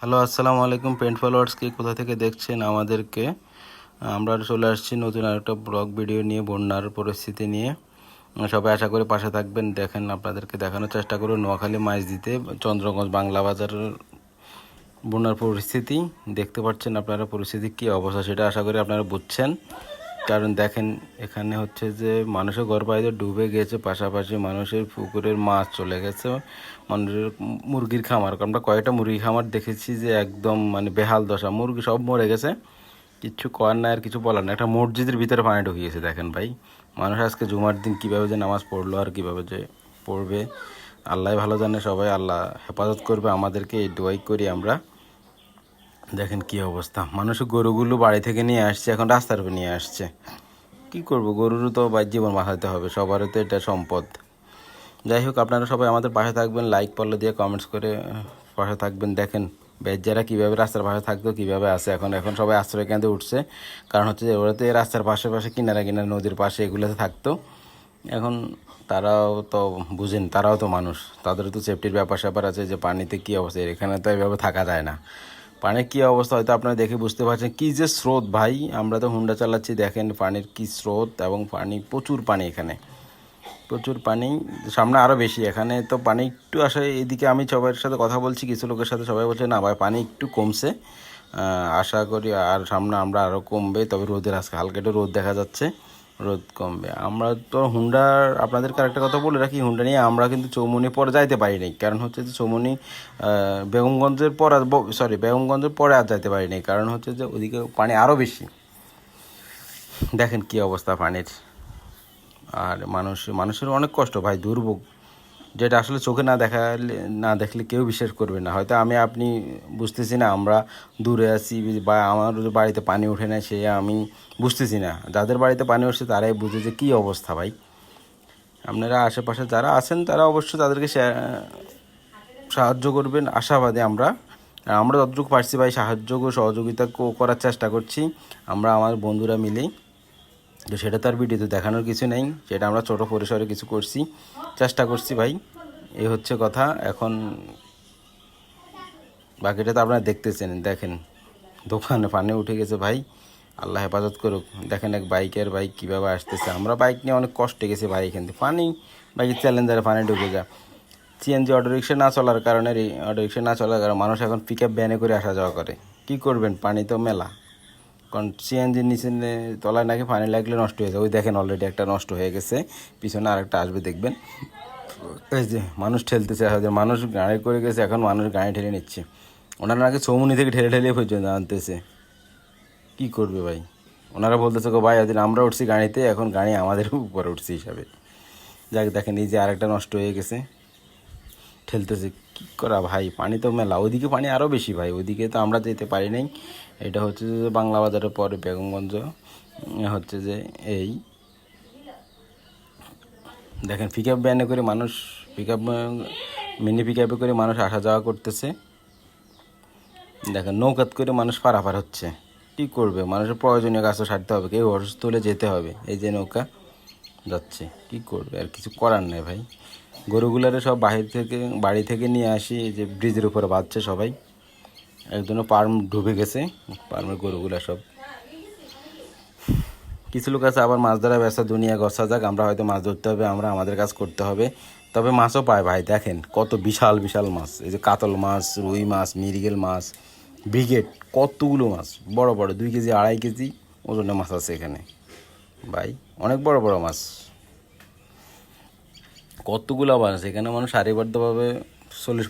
Hello, আসসালামু আলাইকুম paint ফলোয়ার্সকে কোথা থেকে দেখছেন আমাদেরকে? আমরা চলে আসছি নতুন আরেকটা ব্লগ ভিডিও নিয়ে, বন্যার পরিস্থিতি নিয়ে। সবাই আশা করে পাশে থাকবেন, দেখেন আপনাদেরকে দেখানোর চেষ্টা করব। নোয়াখালী মাছ দিতে, চন্দ্রগঞ্জ বাংলা বাজারের বন্যার পরিস্থিতি, দেখতে পাচ্ছেন আপনারা পরিস্থিতি কী অবস্থা সেটা আশা করি আপনারা বুঝছেন। কারণ দেখেন, এখানে হচ্ছে যে মানুষের বাড়িতে ডুবে গেছে, পাশাপাশি মানুষের পুকুরের মাছ চলে গেছে, মানুষের মুরগির খামার। আমরা কয়েকটা মুরগি খামার দেখেছি যে একদম মানে বেহাল দশা। মুরগি সব মরে গেছে কিচ্ছু করার নাই আর কিছু বলার না একটা মসজিদের ভিতরে পানি ঢুকিয়েছে, দেখেন ভাই। মানুষ আজকে জুমার দিন কীভাবে যে নামাজ পড়ল আর কীভাবে যে পড়বে আল্লাহ ভালো জানে, সবাই আল্লাহ হেফাজত করবে। আমাদেরকে এই দোয়াই করি আমরা। দেখেন কি অবস্থা। মানুষ গরুগুলো বাড়ি থেকে নিয়ে আসছে, এখন রাস্তার উপর নিয়ে আসছে। কি করব? গরুরও তো বা জীবন বাঁচাতে হবে সবারও তো এটা সম্পদ। যাই হোক, আপনারা সবাই আমাদের পাশে থাকবেন লাইক পড়লে দিয়ে কমেন্টস করে পাশে থাকবেন। দেখেন, বেজ্জারা কীভাবে রাস্তার পাশে থাকতো, কীভাবে আছে। এখন এখন সবাই আশ্রয় কেন্দ্রে উঠছে। কারণ হচ্ছে ওরা তো এই রাস্তার পাশে পাশে কিনারা কিনারা, নদীর পাশে এগুলোতে থাকতো। এখন তারাও তো বুঝেন, তারাও তো মানুষ। তাদেরও তো সেফটির ব্যাপার স্যাপার আছে যে, পানিতে কী অবস্থা? এখানে তো এভাবে থাকা যায় না। পানির কী অবস্থা হয়তো আপনারা দেখে বুঝতে পারছেন। কী যে স্রোত ভাই, আমরা তো হুন্ডা চালাচ্ছি, দেখেন পানির কী স্রোত এবং পানি, প্রচুর পানি এখানে। প্রচুর পানি, সামনে আরও বেশি। এখানে তো পানি একটু আসে, এদিকে আমি সবার সাথে কথা বলছি, কিছু লোকের সাথে সবাই বলছে, না ভাই, পানি একটু কমছে। আশা করি, আর সামনে আমরা আরও কমবে, তবে রোদের আজকে হালকা একটু রোদ দেখা যাচ্ছে। রোদ কমবে। আমরা তো হুন্ডার আপনাদেরকে আরেকটা কথা বলে রাখি, হুন্ডা নিয়ে আমরা কিন্তু চৌমনি পরে যাইতে পারি নাই। কারণ হচ্ছে যে চৌমনি বেগমগঞ্জের পর সরি বেগমগঞ্জের পরে আর যাইতে পারি নাই। কারণ হচ্ছে যে ওদিকে পানি আরও বেশি। দেখেন কি অবস্থা পানির। আর মানুষ, মানুষের অনেক কষ্ট, ভাই, দুর্ভোগ। যেটা আসলে চোখে না দেখালে, না দেখলে কেউ বিশ্বাস করবে না। হয়তো আমি, আপনি বুঝতেছি না, আমরা দূরে আছি বা আমার বাড়িতে পানি ওঠে না সে আমি বুঝতেছি না। যাদের বাড়িতে পানি উঠছে তারাই বুঝে যে কী অবস্থা ভাই। আপনারা আশেপাশে যারা আছেন, তারা অবশ্যই তাদেরকে সাহায্য করবেন, আশাবাদী আমরা। আমরা যতটুকু পারছি ভাই, সাহায্য সহযোগিতা করার চেষ্টা করছি। আমরা, আমার বন্ধুরা মিলেই। তো সেটা তার ভিডিওতে দেখানোর কিছু নেই। সেটা আমরা ছোট পরিসরে কিছু করছি। চেষ্টা করছি ভাই। এই হচ্ছে কথা। এখন বাকিটা তো আপনারা দেখতেছেন, দেখেন। দোকানে পানি উঠে গেছে ভাই। আল্লাহ হেফাজত করুক। দেখেন এক বাইকের বাইক কীভাবে আসতেছে। আমরা বাইক নিয়ে অনেক কষ্টে গেছি ভাই এখান থেকে। পানি বাইকের চ্যালেঞ্জারে পানি ঢুকে যায়। সিএনজি অটো রিক্সা না চলার কারণে অটো রিক্সা না চলার কারণে মানুষ এখন পিক আপ ভ্যানে করে আসা যাওয়া করে। কি করবেন? পানি তো মেলা। কারণ সিএনজির নিচে তলায় নাকি পানি লাগলে নষ্ট হয়ে যায়। ওই দেখেন অলরেডি একটা নষ্ট হয়ে গেছে। পিছনে আরেকটা আসবে, দেখবেন। এই যে, মানুষ ঠেলতেছে হয়তো মানুষ গাড়ি করে গেছে, এখন মানুষ গাড়ি ঠেলে নিচ্ছে। ওনারা নাকি চৌমুনি থেকে ঠেলে ঠেলে পর্যন্ত আনতেছে। কী করবে ভাই? ওনারা বলতেছে, গো ভাই এদিন আমরা উঠছি গাড়িতে, এখন গাড়ি আমাদের উপরে উঠছে হিসাবে। যাক, দেখেন, এই যে আরেকটা নষ্ট হয়ে গেছে। ঠেলতেছে কি করা ভাই? পানি তো মেলা। ওইদিকে পানি আরও বেশি ভাই। ওইদিকে তো আমরা যেতে পারি নাই। এটা হচ্ছে যে বাংলা বাজারের পরে বেগমগঞ্জ। হচ্ছে যে এই দেখেন পিক আপ ভ্যানে করে মানুষ পিক আপ মিনি পিক আপে করে মানুষ আসা যাওয়া করতেছে। দেখেন, নৌকাত করে মানুষ পারাপার হচ্ছে। কি করবে? মানুষের প্রয়োজনীয় কাজও সারতে হবে। কেউ অসুস্থ হলে যেতে হবে। এই যে নৌকা। যাচ্ছে। কি করবে? আর কিছু করার নেই ভাই। গরুগুলারে সব বাহির থেকে, বাড়ি থেকে নিয়ে আসি যে ব্রিজের উপরে বাঁধছে সবাই। একজনও পার্ম ডুবে গেছে, পার্মের গরুগুলা সব। কিছু লোক আছে, আবার মাছ ধরা ব্যবসা, দুনিয়া গসা যাক, আমরা হয়তো মাছ ধরতে হবে, আমরা আমাদের কাজ করতে হবে। তবে মাছও পায় ভাই, দেখেন কত বিশাল বিশাল মাছ। এই যে কাতল মাছ, রুই মাছ মিরিগেল মাছ, ব্রিগেড, কতগুলো মাছ। বড় বড়, দুই কেজি, আড়াই কেজি ওজনের মাছ আছে এখানে। ভাই অনেক বড় বড় মাছ। কতগুলো মাছ এখানে মানুষ সারিবদ্ধভাবে চল্লিশ